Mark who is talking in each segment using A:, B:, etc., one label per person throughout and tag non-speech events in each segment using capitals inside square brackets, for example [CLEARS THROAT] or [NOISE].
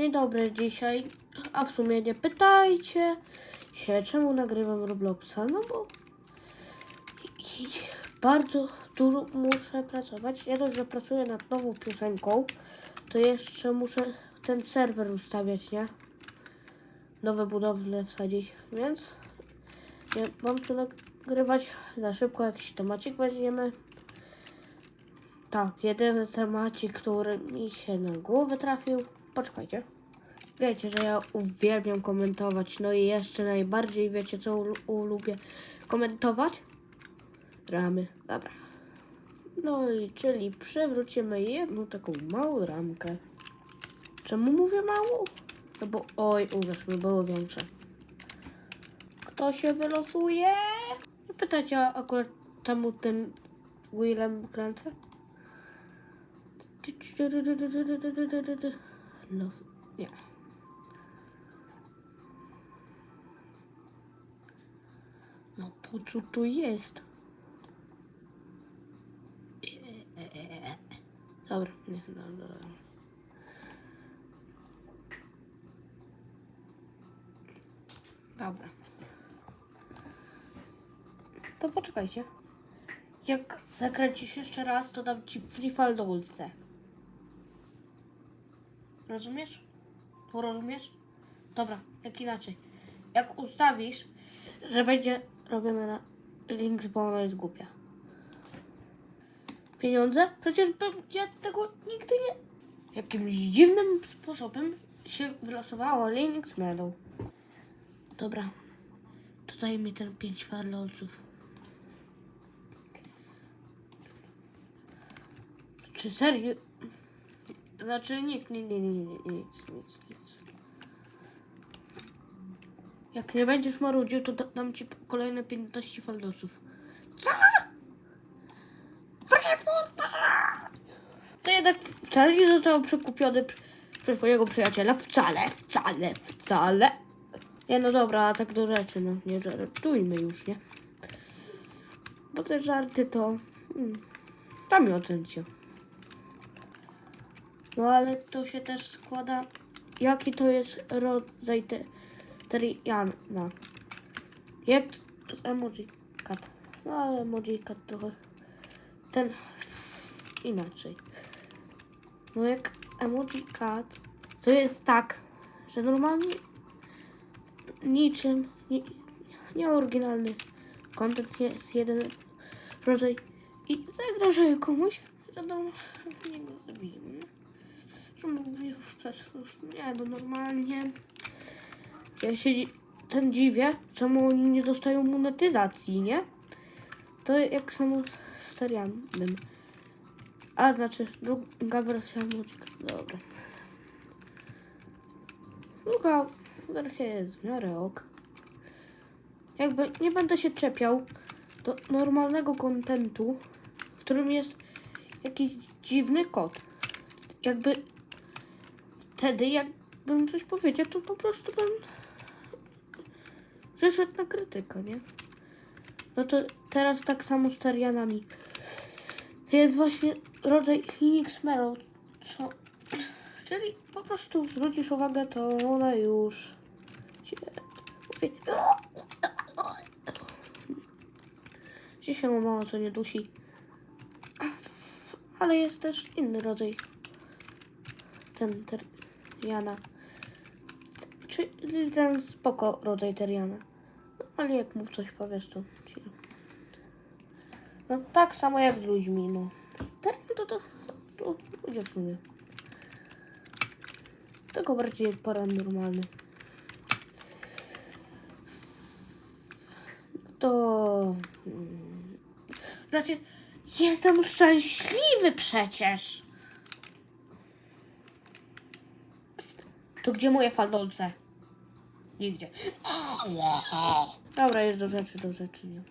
A: Dzień dobry, dzisiaj, a w sumie nie pytajcie się, czemu nagrywam Robloxa, no bo i- i bardzo dużo muszę pracować. Nie dość, że pracuję nad nową piosenką, to jeszcze muszę ten serwer ustawiać, nie? Nowe budowle wsadzić, więc nie, mam tu nagrywać na szybko jakiś temacik weźmiemy. Tak, jedyny temacik, który mi się na głowę trafił. Poczekajcie. Wiecie, że ja uwielbiam komentować. No i jeszcze najbardziej wiecie, co lubię komentować? Ramy. Dobra. No i czyli przewrócimy jedną taką małą ramkę. Czemu mówię małą? No bo oj, uwierz mi, było większe. Kto się wylosuje? Nie Pytajcie akurat czemu tym Willem kręcę? Los. No po co to jest? Dobra, nie, no, dobra. Dobra. To poczekajcie. Jak zakręcisz jeszcze raz, to dam ci free faldolce. Rozumiesz? Rozumiesz? Dobra, jak inaczej. Jak ustawisz, że będzie robione na links, bo ona jest głupia. Pieniądze? Przecież bym ja tego nigdy nie... Jakimś dziwnym sposobem się wylosowało Linux Medal. Dobra. Tutaj mi ten pięć farlolców. Czy serio? Znaczy nic, nie, nie, nie, nie, nic, nic, nic. Jak nie będziesz marudził, to da- dam ci kolejne 15 faldoców. Co? Freeforta! To jednak wcale nie został przekupiony pr- przez mojego przyjaciela. Wcale, wcale, wcale. Nie, no dobra, tak do rzeczy, no nie żartujmy już, nie? Bo te żarty to... Hmm, tam mi ocencie. No ale to się też składa, jaki to jest rodzaj te, teriana. Jak z emoji cat. No ale emoji cat trochę ten inaczej. No jak emoji cat to jest tak, że normalnie niczym nie, nieoryginalny content jest jeden rodzaj i zagrażają komuś, że no, nie go zabijemy. Nie? że mówi już nie, no normalnie. Ja się ten dziwię, czemu oni nie dostają monetyzacji, nie? To jak samo z Terianem. A, znaczy druga wersja Muzika. Dobra. Druga wersja jest w miarę ok. Jakby nie będę się czepiał do normalnego kontentu, którym jest jakiś dziwny kod. Jakby wtedy, jakbym coś powiedział, to po prostu bym przeszedł na krytykę, nie? No to teraz tak samo z Tarianami. To jest właśnie rodzaj Linux Merrow, co... Czyli po prostu zwrócisz uwagę, to ona już się... Dzisiaj ma mało co nie dusi. Ale jest też inny rodzaj. Ten Teriana. Czyli ten spoko rodzaj Teriana. No, ale jak mu coś powiesz, to. No tak samo jak z ludźmi, no. Terian to, to, to ludzie w sumie. Tylko bardziej paranormalny. To... mm, Znaczy, jestem szczęśliwy przecież. To gdzie moje faldolce? Nigdzie. Dobra, jest do rzeczy, do rzeczy, nie?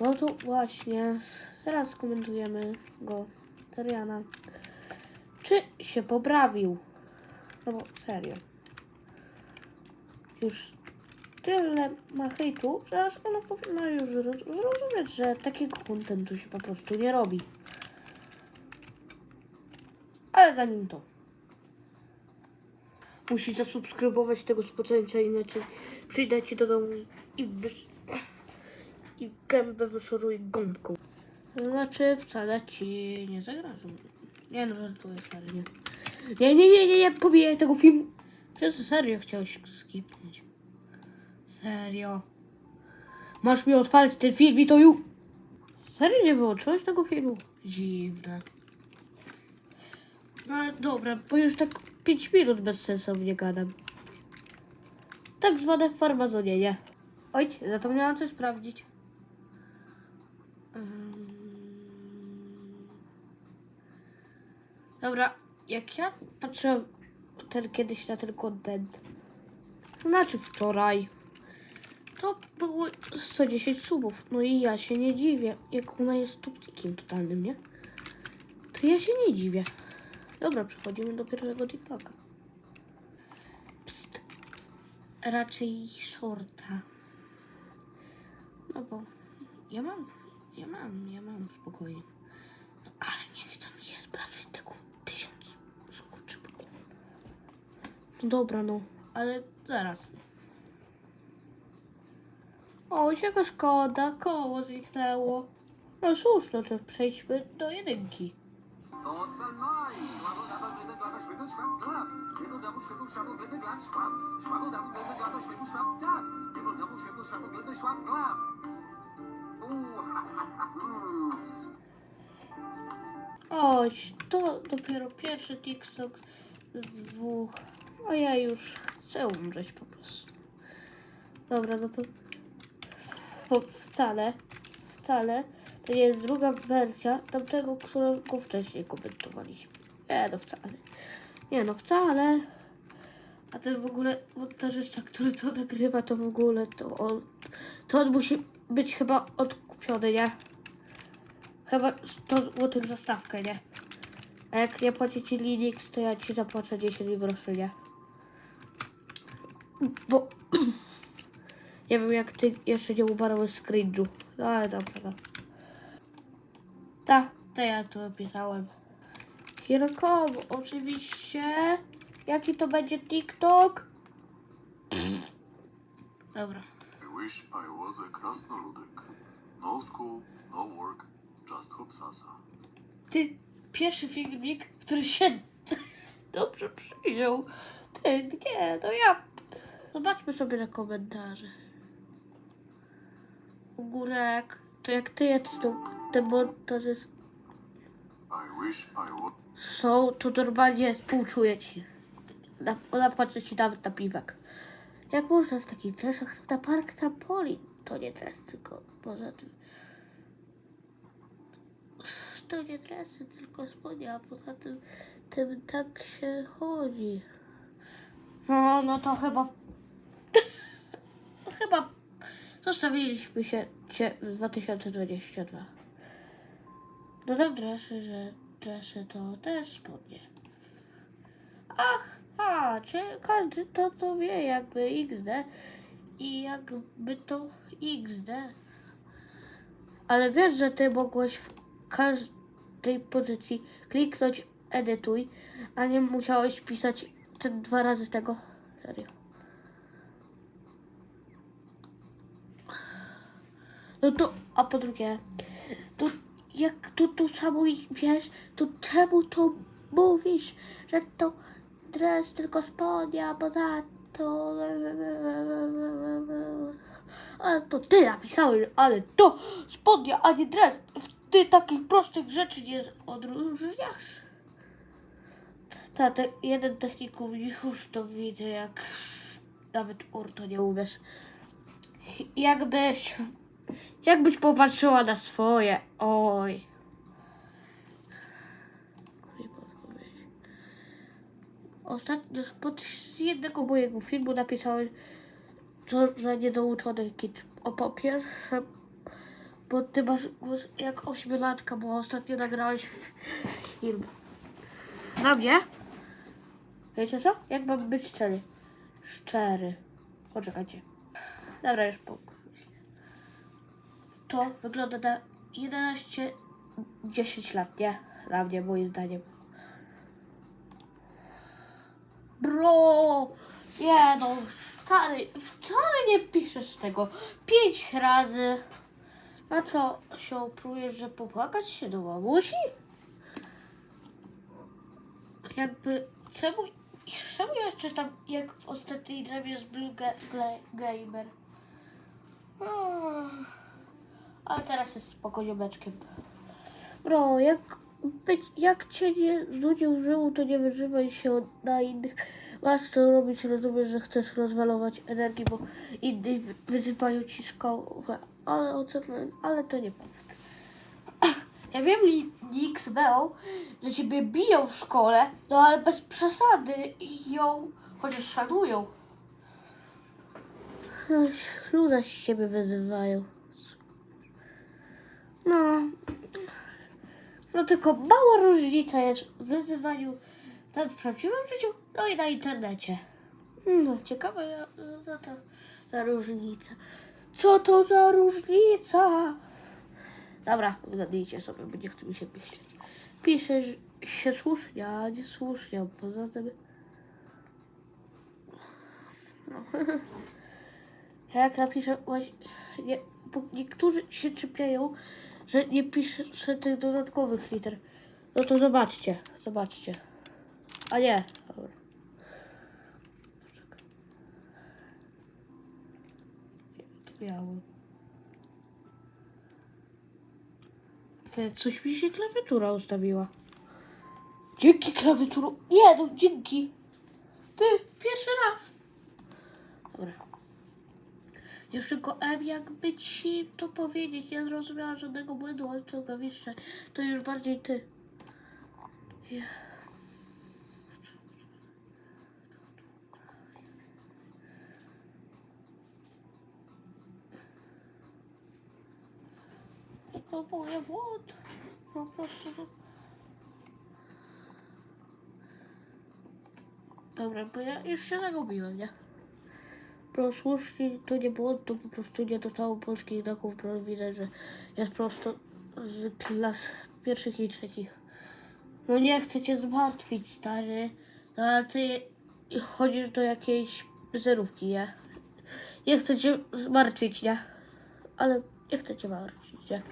A: No to właśnie, teraz skomentujemy go, Teriana. Czy się poprawił? No bo serio. Już tyle ma hejtu, że aż ona powinna już zro- zrozumieć, że takiego kontentu się po prostu nie robi. Ale zanim to. Musisz zasubskrybować tego spoceńca, inaczej przyjdę ci do domu i wysz... i gębę wyszoruję gąbką. Znaczy wcale ci nie zagrażą. Nie no, żartuję, stary, nie. Nie, nie, nie, nie, nie, tego filmu. Przez serio chciałeś skipnąć. Serio. Masz mi odpalić ten film i to już... Serio nie wyłączyłeś tego filmu? Dziwne. No dobra, bo już tak 5 minut bezsensownie gadam. Tak zwane farmazonienie. Oj, zapomniałam coś sprawdzić. Dobra, jak ja patrzyłem ten, kiedyś na ten content, znaczy wczoraj, to było 110 subów. No i ja się nie dziwię, jak ona jest tupcikiem totalnym, nie? To ja się nie dziwię. Dobra, przechodzimy do pierwszego TikToka. Psst. Raczej shorta. No bo ja mam, ja mam, ja mam spokojnie. No ale nie chcę mi się sprawdzić tego tysiąc skurczybyków. No dobra, no, ale zaraz. O, jaka szkoda, koło zniknęło. No cóż, no to przejdźmy do jedynki. Oś, to dopiero pierwszy TikTok z dwóch. A ja już chcę umrzeć po prostu. Dobra, no to wcale, wcale to jest druga wersja tamtego, którego wcześniej komentowaliśmy. Nie, no wcale. Nie, no wcale. A ten w ogóle montażysta, który to nagrywa, to w ogóle to on, to on musi być chyba odkupiony, nie? Chyba 100 zł za stawkę, nie? A jak nie płaci ci Linux, to ja ci zapłacę 10 groszy, nie? Bo... [CLEARS THROAT] nie wiem, jak ty jeszcze nie umarłeś z. No ale dobra, no. Ta, to ja tu opisałem. Hirkom, oczywiście. Jaki to będzie TikTok? Dobra.
B: I wish I was a krasnoludek. No school, no work, just hopsasa.
A: Ty, pierwszy filmik, który się [LAUGHS] dobrze przyjął. Ty, nie, no ja. Zobaczmy sobie na komentarze. U górek, to jak ty jest to, te montaże są, to normalnie współczuję ci. Na, napłacę ci nawet na piwek. Jak można w takich dresach na park trampolin? To nie dres, tylko poza tym. To nie dresy, tylko spodnie, a poza tym, tym tak się chodzi. No, no to chyba. [LAUGHS] chyba zostawiliśmy się w 2022. Dodam dresy, że dresy to też spodnie. Ach, a, czy każdy to, to wie jakby XD i jakby to XD. Ale wiesz, że ty mogłeś w każdej pozycji kliknąć edytuj, a nie musiałeś pisać te dwa razy tego. Serio. No to, a po drugie, to jak tu, tu samo wiesz, to czemu to mówisz, że to dres tylko spodnie, a poza to... Ale to ty napisałeś, ale to spodnie, a nie dres. Ty takich prostych rzeczy nie odróżniasz. Ta, te, jeden technikum już to widzę, jak nawet urto nie umiesz. Jakbyś, jakbyś popatrzyła na swoje, oj. Ostatnio pod jednego mojego filmu napisałem, co, że niedouczony kit. O po pierwsze, bo ty masz głos jak ośmiolatka, bo ostatnio nagrałeś film. Na mnie? Wiecie co? Jak mam być szczery? Szczery. Poczekajcie. Dobra, już po. To wygląda na 11, 10 lat, nie? Dla mnie, moim zdaniem. Bro! Nie no, stary, wcale nie piszesz tego. Pięć razy. A co, się próbujesz, że popłakać się do mamusi? Jakby, czemu, czemu ja czytam jak w ostatniej drabie z Blue Gamer? Ah, Ale teraz jest spokoziomeczkiem. Bro, jak, być, jak cię nie znudził żył, to nie wyżywaj się na innych. Masz co robić, rozumiesz, że chcesz rozwalować energię, bo inni wy- wyzywają ci szkołę. Ale, ale to nieprawda. Ja wiem, Nix Beo, że ciebie biją w szkole, no ale bez przesady i ją chociaż szanują. Luda z ciebie wyzywają. No. No tylko mała różnica jest w wyzywaniu tam w prawdziwym życiu, no i na internecie. No, ciekawe co to za różnica. Co to za różnica? Dobra, zgadnijcie sobie, bo nie chce mi się myśleć. Pisze że się słusznie, a nie słusznie, poza tym... No. [LAUGHS] Jak napiszę właśnie... Nie, bo niektórzy się czepiają, że nie piszę tych dodatkowych liter. No to zobaczcie, zobaczcie. A nie, dobra. Ty, coś mi się klawiatura ustawiła. Dzięki klawiaturu. Nie, no dzięki. Ty, pierwszy raz. Dobra. Tylko M, jakby ci to powiedzieć. Nie zrozumiałam żadnego błędu, ale to już bardziej ty. Ja. To mój błąd. Po prostu. Dobra, bo ja już się zagubiłem, nie? Słusznie to nie błąd, to po prostu nie dostało polskich znaków, bo widać, że jest prosto z klas pierwszych i trzecich. No nie chcę cię zmartwić, stary, no ale ty chodzisz do jakiejś zerówki, nie? Nie chcę cię zmartwić, nie? Ale nie chcę cię martwić, nie?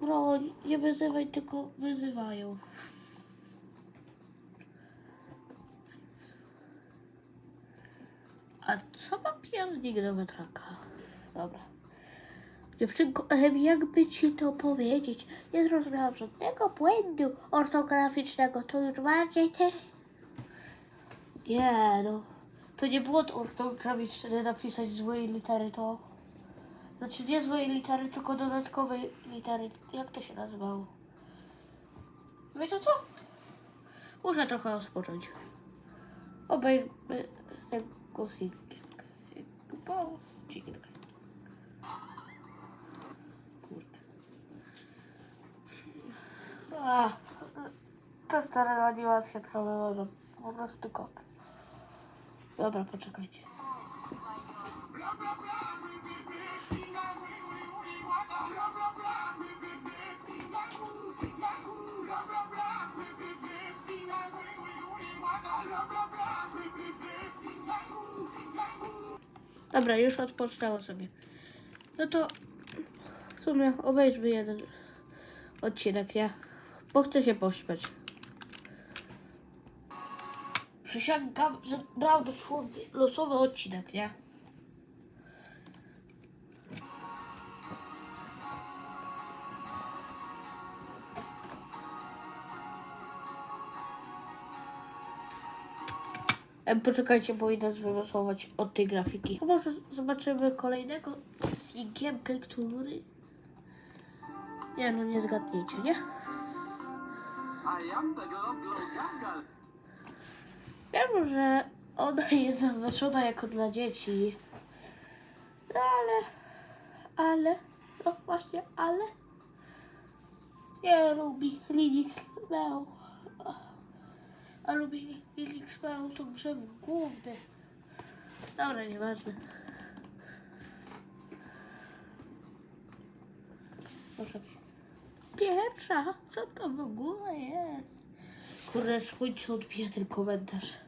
A: Bro, nie wyzywaj, tylko wyzywają. A co ma piernik do wiatraka? Dobra. Dziewczynko, jakby ci to powiedzieć? Nie zrozumiałam żadnego błędu ortograficznego. To już bardziej ty. Nie no. To nie błąd ortograficzny napisać złej litery, to... Znaczy nie złej litery, tylko dodatkowej litery. Jak to się nazywało? Wiecie co? Muszę trochę rozpocząć. Obejrzmy tego singielkę. Bo... Dżingielkę. Kurde. A, to stara animacja trwała po prostu kot. Dobra, poczekajcie. Dobra, już odpoczęło sobie. No to w sumie obejrzmy jeden odcinek, nie? Bo chcę się pośmiać. Przysięgam, że brał dosłownie losowy odcinek, nie? Poczekajcie, bo idę wylosować od tej grafiki. A może zobaczymy kolejnego Sigiemkę, który... Nie no, nie zgadnijcie, nie? Wiem, że ona [LAUGHS] jest zaznaczona jako dla dzieci. No ale... Ale... No właśnie, ale... Nie lubi Linux Meo. A lubi Linux Meo to grzew główny. Dobra, nieważne. Proszę. Pierwsza? Co to w ogóle jest? Kurde, słońce odbija ten komentarz.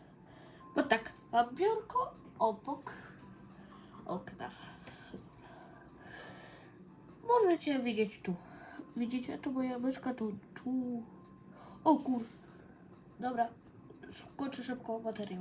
A: Bo tak, mam biurko obok okna. Możecie widzieć tu. Widzicie, tu moja myszka, tu, tu. O kur... Dobra, Хочу, щоб колбатарів.